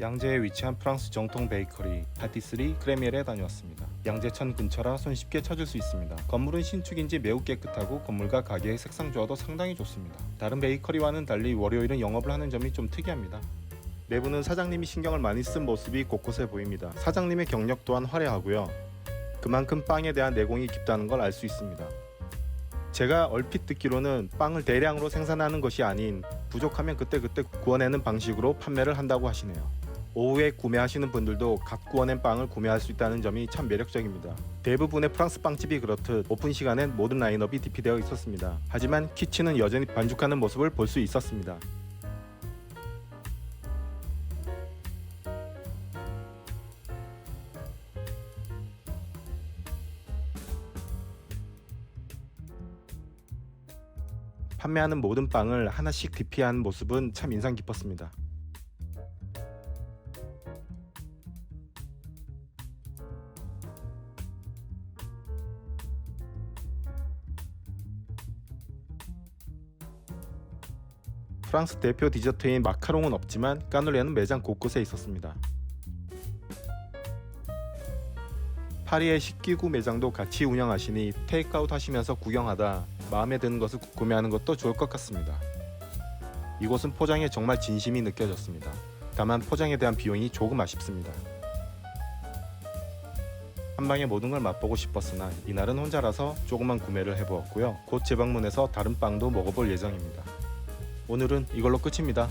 양재에 위치한 프랑스 정통 베이커리 파티스리 크레미엘에 다녀왔습니다. 양재천 근처라 손쉽게 찾을 수 있습니다. 건물은 신축인지 매우 깨끗하고 건물과 가게의 색상 조화도 상당히 좋습니다. 다른 베이커리와는 달리 월요일은 영업을 하는 점이 좀 특이합니다. 내부는 사장님이 신경을 많이 쓴 모습이 곳곳에 보입니다. 사장님의 경력 또한 화려하고요. 그만큼 빵에 대한 내공이 깊다는 걸 알 수 있습니다. 제가 얼핏 듣기로는 빵을 대량으로 생산하는 것이 아닌 부족하면 그때그때 구워내는 방식으로 판매를 한다고 하시네요. 오후에 구매하시는 분들도 갓 구워낸 빵을 구매할 수 있다는 점이 참 매력적입니다. 대부분의 프랑스 빵집이 그렇듯 오픈 시간엔 모든 라인업이 디피되어 있었습니다. 하지만 키친은 여전히 반죽하는 모습을 볼 수 있었습니다. 판매하는 모든 빵을 하나씩 디피하는 모습은 참 인상 깊었습니다. 프랑스 대표 디저트인 마카롱은 없지만 까눌레는 매장 곳곳에 있었습니다. 파리의 식기구 매장도 같이 운영하시니 테이크아웃 하시면서 구경하다 마음에 드는 것을 구매하는 것도 좋을 것 같습니다. 이곳은 포장에 정말 진심이 느껴졌습니다. 다만 포장에 대한 비용이 조금 아쉽습니다. 한 방에 모든 걸 맛보고 싶었으나 이날은 혼자라서 조금만 구매를 해보았고요. 곧 재방문해서 다른 빵도 먹어볼 예정입니다. 오늘은 이걸로 끝입니다.